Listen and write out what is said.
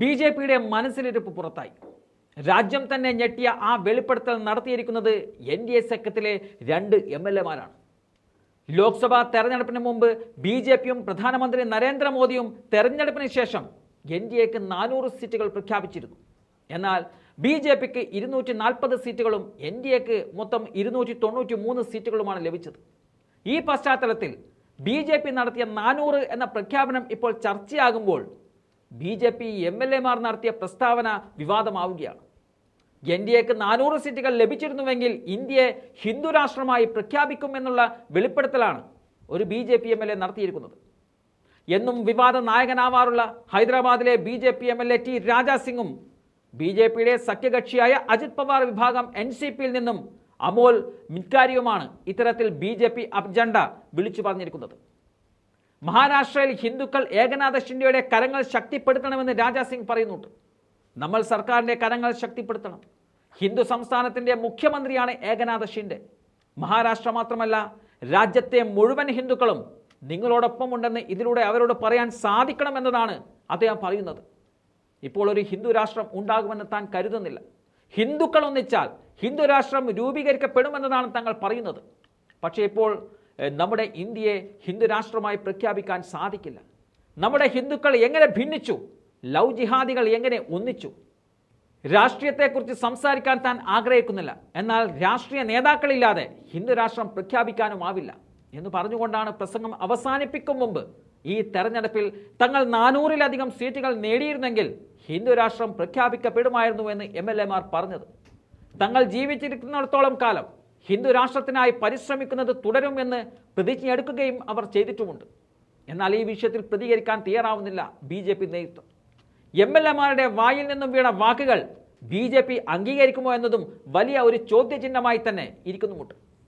B J പിയുടെ മനസ്സിലിരിപ്പ് പുറത്തായി. രാജ്യം തന്നെ ഞെട്ടിയ ആ വെളിപ്പെടുത്തൽ നടത്തിയിരിക്കുന്നത് എൻ ഡി എ സഖ്യത്തിലെ രണ്ട് എം എൽ എമാരാണ്. ലോക്സഭാ തെരഞ്ഞെടുപ്പിന് മുമ്പ് ബി ജെ പിയും പ്രധാനമന്ത്രി നരേന്ദ്രമോദിയും തെരഞ്ഞെടുപ്പിന് ശേഷം എൻ ഡി എക്ക് നാനൂറ് സീറ്റുകൾ പ്രഖ്യാപിച്ചിരുന്നു. എന്നാൽ ബി ജെ പിക്ക് ഇരുന്നൂറ്റി നാൽപ്പത് സീറ്റുകളും എൻ ഡി എക്ക് മൊത്തം ഇരുന്നൂറ്റി തൊണ്ണൂറ്റി മൂന്ന് സീറ്റുകളുമാണ് ലഭിച്ചത്. ഈ പശ്ചാത്തലത്തിൽ ബി ജെ പി നടത്തിയ നാനൂറ് എന്ന പ്രഖ്യാപനം ഇപ്പോൾ ചർച്ചയാകുമ്പോൾ B J P M L എമാർ നടത്തിയ പ്രസ്താവന വിവാദമാവുകയാണ്. എൻ ഡി എക്ക് നാനൂറ് സീറ്റുകൾ ലഭിച്ചിരുന്നുവെങ്കിൽ ഇന്ത്യയെ ഹിന്ദു രാഷ്ട്രമായി പ്രഖ്യാപിക്കുമെന്നുള്ള വെളിപ്പെടുത്തലാണ് ഒരു B J P M L A നടത്തിയിരിക്കുന്നത്. എന്നും വിവാദ നായകനാവാറുള്ള ഹൈദരാബാദിലെ B J P M L A T Raja സിംഗും ബി ജെ പിയുടെ സഖ്യകക്ഷിയായ അജിത് പവാർ വിഭാഗം എൻ സി പിയിൽ നിന്നും അമോൽ മിറ്റാരിയുമാണ് ഇത്തരത്തിൽ ബി ജെ പി അജണ്ട വിളിച്ചു പറഞ്ഞിരിക്കുന്നത്. മഹാരാഷ്ട്രയിൽ ഹിന്ദുക്കൾ ഏകനാഥ ഷിൻഡെയുടെ കരങ്ങൾ ശക്തിപ്പെടുത്തണമെന്ന് രാജാ സിംഗ് പറയുന്നുണ്ട്. നമ്മൾ സർക്കാരിന്റെ കരങ്ങൾ ശക്തിപ്പെടുത്തണം. ഹിന്ദു സംസ്ഥാനത്തിന്റെ മുഖ്യമന്ത്രിയാണ് ഏകനാഥ ഷിൻഡെ മഹാരാഷ്ട്ര മാത്രമല്ല രാജ്യത്തെ മുഴുവൻ ഹിന്ദുക്കളും നിങ്ങളോടൊപ്പം ഉണ്ടെന്ന് ഇതിലൂടെ അവരോട് പറയാൻ സാധിക്കണം സാധിക്കണമെന്നതാണ് അദ്ദേഹം പറയുന്നത്. ഇപ്പോൾ ഒരു ഹിന്ദു രാഷ്ട്രം ഉണ്ടാകുമെന്ന് താൻ കരുതുന്നില്ല. ഹിന്ദുക്കൾ ഒന്നിച്ചാൽ ഹിന്ദു രാഷ്ട്രം രൂപീകരിക്കപ്പെടുമെന്നതാണ് തങ്ങൾ പറയുന്നത്. പക്ഷേ ഇപ്പോൾ നമ്മുടെ ഇന്ത്യയെ ഹിന്ദു രാഷ്ട്രമായി പ്രഖ്യാപിക്കാൻ സാധിക്കില്ല. നമ്മുടെ ഹിന്ദുക്കൾ എങ്ങനെ ഭിന്നിച്ചു? ലവ് ജിഹാദികൾ എങ്ങനെ ഒന്നിച്ചു? രാഷ്ട്രീയത്തെക്കുറിച്ച് സംസാരിക്കാൻ താൻ ആഗ്രഹിക്കുന്നില്ല. എന്നാൽ രാഷ്ട്രീയ നേതാക്കളില്ലാതെ ഹിന്ദു രാഷ്ട്രം പ്രഖ്യാപിക്കാനുമാവില്ല എന്ന് പറഞ്ഞുകൊണ്ടാണ് പ്രസംഗം അവസാനിപ്പിക്കും മുമ്പ് ഈ തെരഞ്ഞെടുപ്പിൽ തങ്ങൾ നാനൂറിലധികം സീറ്റുകൾ നേടിയിരുന്നെങ്കിൽ ഹിന്ദു രാഷ്ട്രം പ്രഖ്യാപിക്കപ്പെടുമായിരുന്നു എന്ന് എം എൽ എമാർ പറഞ്ഞത്. തങ്ങൾ ജീവിച്ചിരിക്കുന്നിടത്തോളം കാലം ഹിന്ദു രാഷ്ട്രത്തിനായി പരിശ്രമിക്കുന്നത് തുടരുമെന്ന് പ്രതിജ്ഞയെടുക്കുകയും അവർ ചെയ്തിട്ടുമുണ്ട്. എന്നാൽ ഈ വിഷയത്തിൽ പ്രതികരിക്കാൻ തയ്യാറാവുന്നില്ല ബി ജെ പി നേതൃത്വം. എം എൽ എമാരുടെ വായിൽ നിന്നും വീണ വാക്കുകൾ ബി ജെ പി അംഗീകരിക്കുമോ എന്നതും വലിയ ഒരു ചോദ്യചിഹ്നമായി തന്നെ ഇരിക്കുന്നുമുണ്ട്.